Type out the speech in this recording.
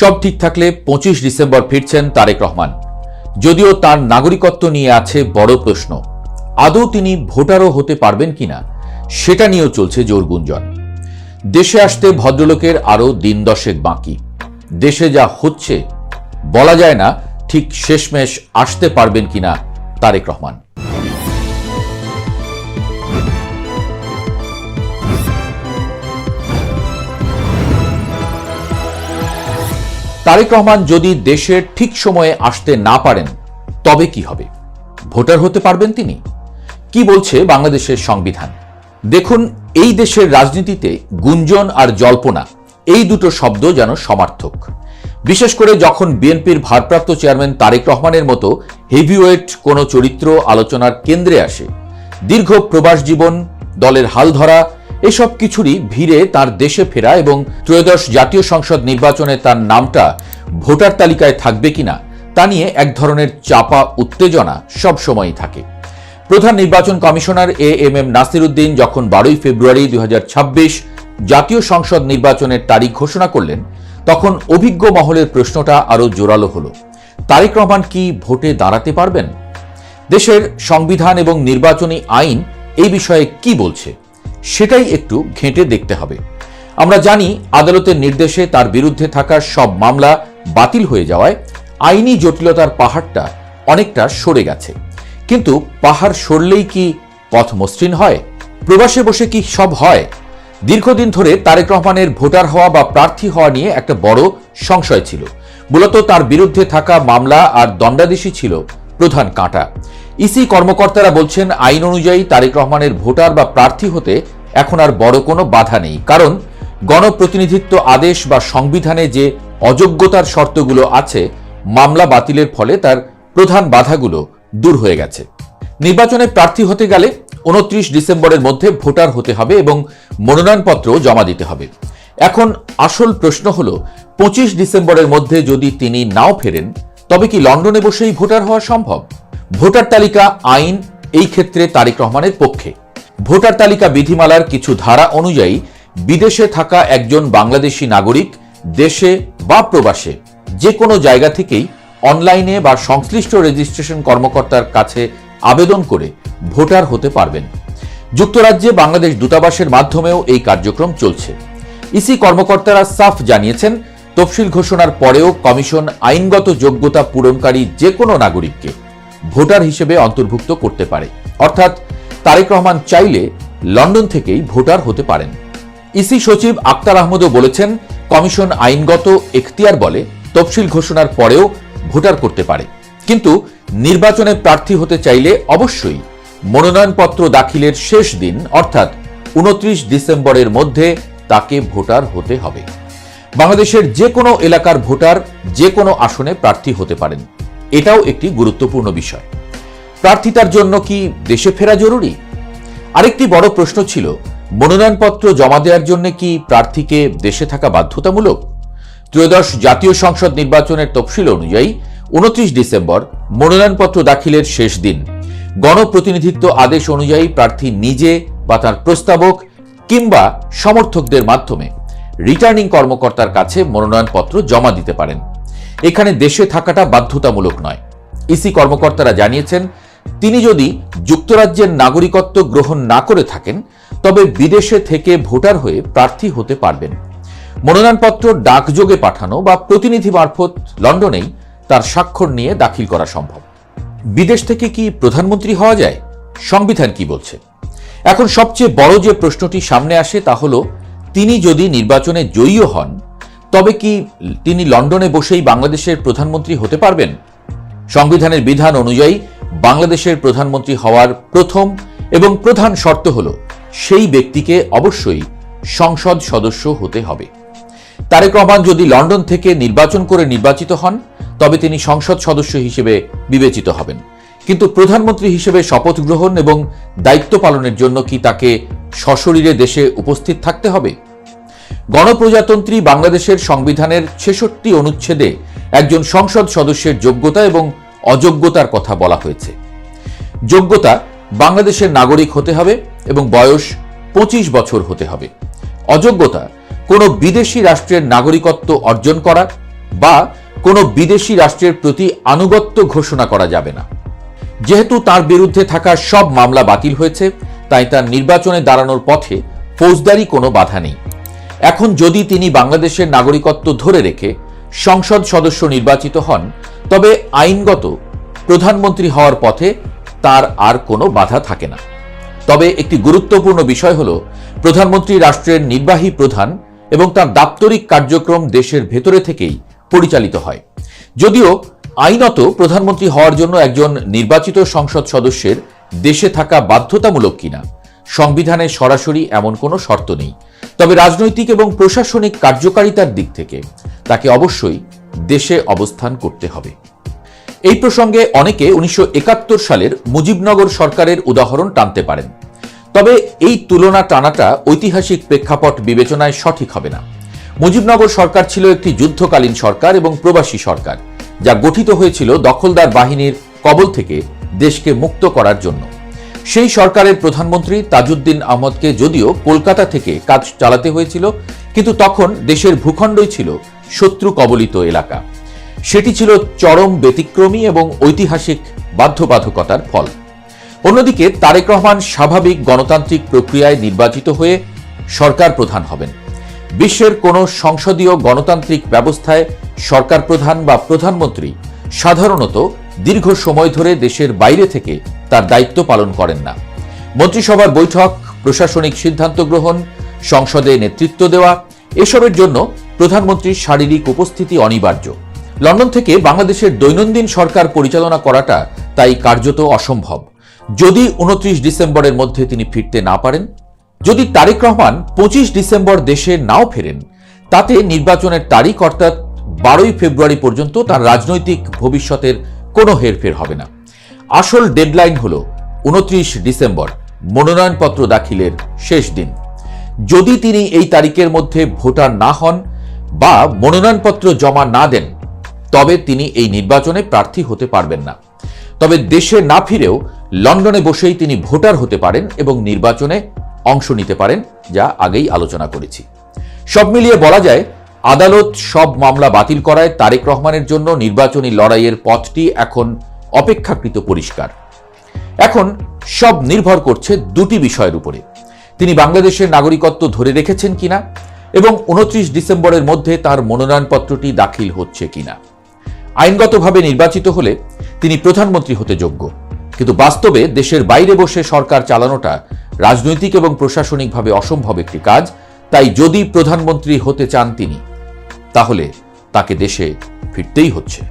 সব ঠিক থাকলে পঁচিশ ডিসেম্বর ফিরছেন তারেক রহমান। যদিও তার নাগরিকত্ব নিয়ে আছে বড় প্রশ্ন, আদৌ তিনি ভোটারও হতে পারবেন কিনা, সেটা নিয়েও চলছে জোর গুঞ্জন। দেশে আসতে ভদ্রলোকের আরও দিন দশেক বাকি। দেশে যা হচ্ছে, বলা যায় না ঠিক শেষমেশ আসতে পারবেন কিনা তারেক রহমান। তারেক রহমান যদি দেশের ঠিক সময়ে আসতে না পারেন, তবে কি হবে? ভোটার হতে পারবেন তিনি? কি বলছে বাংলাদেশের সংবিধান? দেখুন, এই দেশের রাজনীতিতে গুঞ্জন আর জল্পনা, এই দুটো শব্দ যেন সমার্থক। বিশেষ করে যখন বিএনপির ভারপ্রাপ্ত চেয়ারম্যান তারেক রহমানের মতো হেভিওয়েট কোনো চরিত্র আলোচনার কেন্দ্রে আসে, দীর্ঘ প্রবাস জীবন, দলের হাল ধরা এসব কিছুরই ভিড়ে তার দেশে ফেরা এবং ত্রয়োদশ জাতীয় সংসদ নির্বাচনে তার নামটা ভোটার তালিকায় থাকবে কিনা তা নিয়ে এক ধরনের চাপা উত্তেজনা সব সবসময়ই থাকে। প্রধান নির্বাচন commissioner A M M Nasir Uddin যখন বারোই ফেব্রুয়ারি দু হাজার ছাব্বিশ জাতীয় সংসদ নির্বাচনের তারিখ ঘোষণা করলেন, তখন অভিজ্ঞ মহলের প্রশ্নটা আরও জোরালো হলো। তারেক রহমান কি ভোটে দাঁড়াতে পারবেন? দেশের সংবিধান এবং নির্বাচনী আইন এই বিষয়ে কি বলছে? সেটাই একটু ঘেঁটে দেখতে হবে। আমরা জানি আদালতের নির্দেশে তার বিরুদ্ধে থাকা সব মামলা বাতিল হয়ে যাওয়ায় আইনি জটিলতার পাহাড়টা অনেকটা সরে গেছে। কিন্তু পাহাড় সরলেই কি পথ মসৃণ হয়? প্রবাসে বসে কি সব হয়? দীর্ঘদিন ধরে তারেক রহমানের ভোটার হওয়া বা প্রার্থী হওয়া নিয়ে একটা বড় সংশয় ছিল। মূলত তার বিরুদ্ধে থাকা মামলা আর দণ্ডাদেশই ছিল প্রধান কাঁটা। ইসি কর্মকর্তারা বলছেন, আইন অনুযায়ী তারেক রহমানের ভোটার বা প্রার্থী হতে এখন আর বড় কোনো বাধা নেই। কারণ গণপ্রতিনিধিত্ব আদেশ বা সংবিধানে যে অযোগ্যতার শর্তগুলো আছে, মামলা বাতিলের ফলে তার প্রধান বাধাগুলো দূর হয়ে গেছে। নির্বাচনে প্রার্থী হতে গেলে উনত্রিশ ডিসেম্বরের মধ্যে ভোটার হতে হবে এবং মনোনয়নপত্র জমা দিতে হবে। এখন আসল প্রশ্ন হল, পঁচিশ ডিসেম্বরের মধ্যে যদি তিনি নাও ফেরেন, তবে কি লন্ডনে বসেই ভোটার হওয়া সম্ভব? ভোটার তালিকা, আইন, এই ক্ষেত্রে তারেক রহমানের পক্ষে। ভোটার তালিকা বিধিমালার কিছু ধারা অনুযায়ী বিদেশে থাকা একজন বাংলাদেশি নাগরিক দেশে বা প্রবাসে যে কোনো জায়গা থেকেই অনলাইনে বা সংশ্লিষ্ট রেজিস্ট্রেশন কর্মকর্তার কাছে আবেদন করে ভোটার হতে পারবেন। যুক্তরাজ্যে বাংলাদেশ দূতাবাসের মাধ্যমেও এই কার্যক্রম চলছে। ইসি কর্মকর্তারা সাফ জানিয়েছেন, তফসিল ঘোষণার পরেও কমিশন আইনগত যোগ্যতা পূরণকারী যে কোনো নাগরিককে ভোটার হিসেবে অন্তর্ভুক্ত করতে পারে। অর্থাৎ তারেক রহমান চাইলে লন্ডন থেকেই ভোটার হতে পারেন। ইসি সচিব আক্তার আহমদও বলেছেন, কমিশন আইনগত এখতিয়ার বলে তফসিল ঘোষণার পরেও ভোটার করতে পারে। কিন্তু নির্বাচনে প্রার্থী হতে চাইলে অবশ্যই মনোনয়নপত্র দাখিলের শেষ দিন, অর্থাৎ উনত্রিশ ডিসেম্বরের মধ্যে তাকে ভোটার হতে হবে। বাংলাদেশের যে কোনো এলাকার ভোটার যে কোনো আসনে প্রার্থী হতে পারেন। এটাও একটি গুরুত্বপূর্ণ বিষয়। প্রার্থিতার জন্য কি দেশে ফেরা জরুরি? আরেকটি বড় প্রশ্ন ছিল, মনোনয়নপত্র জমা দেওয়ার জন্য কি প্রার্থীকে দেশে থাকা বাধ্যতামূলক? ত্রয়োদশ জাতীয় সংসদ নির্বাচনের তফসিল অনুযায়ী উনত্রিশ ডিসেম্বর মনোনয়নপত্র দাখিলের শেষ দিন। গণপ্রতিনিধিত্ব আদেশ অনুযায়ী প্রার্থী নিজে বা তার প্রস্তাবক কিংবা সমর্থকদের মাধ্যমে রিটার্নিং কর্মকর্তার কাছে মনোনয়নপত্র জমা দিতে পারেন। এখানে দেশে থাকাটা বাধ্যতামূলক নয়। ইসি কর্মকর্তারা জানিয়েছেন, তিনি যদি যুক্তরাজ্যের নাগরিকত্ব গ্রহণ না করে থাকেন, তবে বিদেশে থেকে ভোটার হয়ে প্রার্থী হতে পারবেন। মনোনয়নপত্র ডাকযোগে পাঠানো বা প্রতিনিধি মারফত লন্ডনেই তার স্বাক্ষর নিয়ে দাখিল করা সম্ভব। বিদেশ থেকে কি প্রধানমন্ত্রী হওয়া যায়? সংবিধান কি বলছে? এখন সবচেয়ে বড় যে প্রশ্নটি সামনে আসে তা হল, তিনি যদি নির্বাচনে জয়ীও হন তবে কি তিনি লন্ডনে বসেই বাংলাদেশের প্রধানমন্ত্রী হতে পারবেন? সংবিধানের বিধান অনুযায়ী বাংলাদেশের প্রধানমন্ত্রী হওয়ার প্রথম এবং প্রধান শর্ত হল সেই ব্যক্তিকে অবশ্যই সংসদ সদস্য হতে হবে। তারেক রহমান যদি লন্ডন থেকে নির্বাচন করে নির্বাচিত হন, তবে তিনি সংসদ সদস্য হিসেবে বিবেচিত হবেন। কিন্তু প্রধানমন্ত্রী হিসেবে শপথ গ্রহণ এবং দায়িত্ব পালনের জন্য কি তাকে সশরীরে দেশে উপস্থিত থাকতে হবে? গণপ্রজাতন্ত্রী বাংলাদেশের সংবিধানের ছেষট্টি অনুচ্ছেদে একজন সংসদ সদস্যের যোগ্যতা এবং অযোগ্যতার কথা বলা হয়েছে। যোগ্যতা বাংলাদেশের নাগরিক হতে হবে এবং বয়স পঁচিশ বছর হতে হবে। অযোগ্যতা কোনো বিদেশি রাষ্ট্রের নাগরিকত্ব অর্জন করা বা কোনো বিদেশি রাষ্ট্রের প্রতি আনুগত্য ঘোষণা করা যাবে না। যেহেতু তার বিরুদ্ধে থাকা সব মামলা বাতিল হয়েছে, তাই তার নির্বাচনে দাঁড়ানোর পথে ফৌজদারি কোনো বাধা নেই। এখন যদি তিনি বাংলাদেশের নাগরিকত্ব ধরে রেখে সংসদ সদস্য নির্বাচিত হন, তবে আইনগত প্রধানমন্ত্রী হওয়ার পথে তার আর কোনো বাধা থাকে না। তবে একটি গুরুত্বপূর্ণ বিষয় হল, প্রধানমন্ত্রী রাষ্ট্রের নির্বাহী প্রধান এবং তার দাপ্তরিক কার্যক্রম দেশের ভেতরে থেকেই পরিচালিত হয়। যদিও আইনত প্রধানমন্ত্রী হওয়ার জন্য একজন নির্বাচিত সংসদ সদস্যের দেশে থাকা বাধ্যতামূলক কিনা, সংবিধানে সরাসরি এমন কোনো শর্ত নেই। তবে রাজনৈতিক এবং প্রশাসনিক কার্যকারিতার দিক থেকে তাকে অবশ্যই দেশে অবস্থান করতে হবে। এই প্রসঙ্গে অনেকে উনিশশো একাত্তর সালের মুজিবনগর সরকারের উদাহরণ টানতে পারেন। তবে এই তুলনা টানাটা ঐতিহাসিক প্রেক্ষাপট বিবেচনায় সঠিক হবে না। মুজিবনগর সরকার ছিল একটি যুদ্ধকালীন সরকার এবং প্রবাসী সরকার, যা গঠিত হয়েছিল দখলদার বাহিনীর কবল থেকে দেশকে মুক্ত করার জন্য। সেই সরকারের প্রধানমন্ত্রী তাজউদ্দিন আহমদকে যদিও কলকাতা থেকে কাজ চালাতে হয়েছিল, কিন্তু তখন দেশের ভূখণ্ডই ছিল শত্রু কবলিত এলাকা। সেটি ছিল চরম ব্যতিক্রমী এবং ঐতিহাসিক বাধ্যবাধকতার ফল। অন্যদিকে তারেক রহমান স্বাভাবিক গণতান্ত্রিক প্রক্রিয়ায় নির্বাচিত হয়ে সরকার প্রধান হবেন। বিশ্বের কোনো সংসদীয় গণতান্ত্রিক ব্যবস্থায় সরকার প্রধান বা প্রধানমন্ত্রী সাধারণত দীর্ঘ সময় ধরে দেশের বাইরে থেকে তার দায়িত্ব পালন করেন না। মন্ত্রিসভার বৈঠক, প্রশাসনিক সিদ্ধান্ত গ্রহণ, সংসদে নেতৃত্ব দেওয়া, এসবের জন্য প্রধানমন্ত্রীর শারীরিক উপস্থিতি অনিবার্য। লন্ডন থেকে বাংলাদেশের দৈনন্দিন সরকার পরিচালনা করাটা তাই কার্যত অসম্ভব। যদি উনত্রিশ ডিসেম্বরের মধ্যে তিনি ফিরতে না পারেন, যদি তারেক রহমান পঁচিশ ডিসেম্বর দেশে নাও ফেরেন, তাতে নির্বাচনের তারিখ অর্থাৎ বারোই ফেব্রুয়ারি পর্যন্ত তার রাজনৈতিক ভবিষ্যতের কোনো হেরফের হবে না। আসল ডেডলাইন হল উনত্রিশ ডিসেম্বর, মনোনয়নপত্র দাখিলের শেষ দিন। যদি তিনি এই তারিখের মধ্যে ভোটার না হন বা মনোনয়নপত্র জমা না দেন, তবে তিনি এই নির্বাচনে প্রার্থী হতে পারবেন না। তবে দেশে না ফিরেও লন্ডনে বসেই তিনি ভোটার হতে পারেন এবং নির্বাচনে অংশ নিতে পারেন, যা আগেই আলোচনা করেছি। সব মিলিয়ে বলা যায় আদালত সব মামলা বাতিল করায় তারেক রহমানের জন্য নির্বাচনী লড়াইয়ের পথটি এখন অপেক্ষাকৃত পরিষ্কার। এখন সব নির্ভর করছে দুটি বিষয়ের উপরে। তিনি বাংলাদেশের নাগরিকত্ব ধরে রেখেছেন কিনা এবং উনত্রিশ ডিসেম্বরের মধ্যে তার মনোনয়নপত্রটি দাখিল হচ্ছে কিনা। আইনগতভাবে নির্বাচিত হলে তিনি প্রধানমন্ত্রী হতে যোগ্য। কিন্তু বাস্তবে দেশের বাইরে বসে সরকার চালানোটা রাজনৈতিক এবং প্রশাসনিকভাবে অসম্ভব একটি কাজ। তাই যদি প্রধানমন্ত্রী হতে চান তিনি তাহলে তাকে দেশে ফিরতেই হচ্ছে।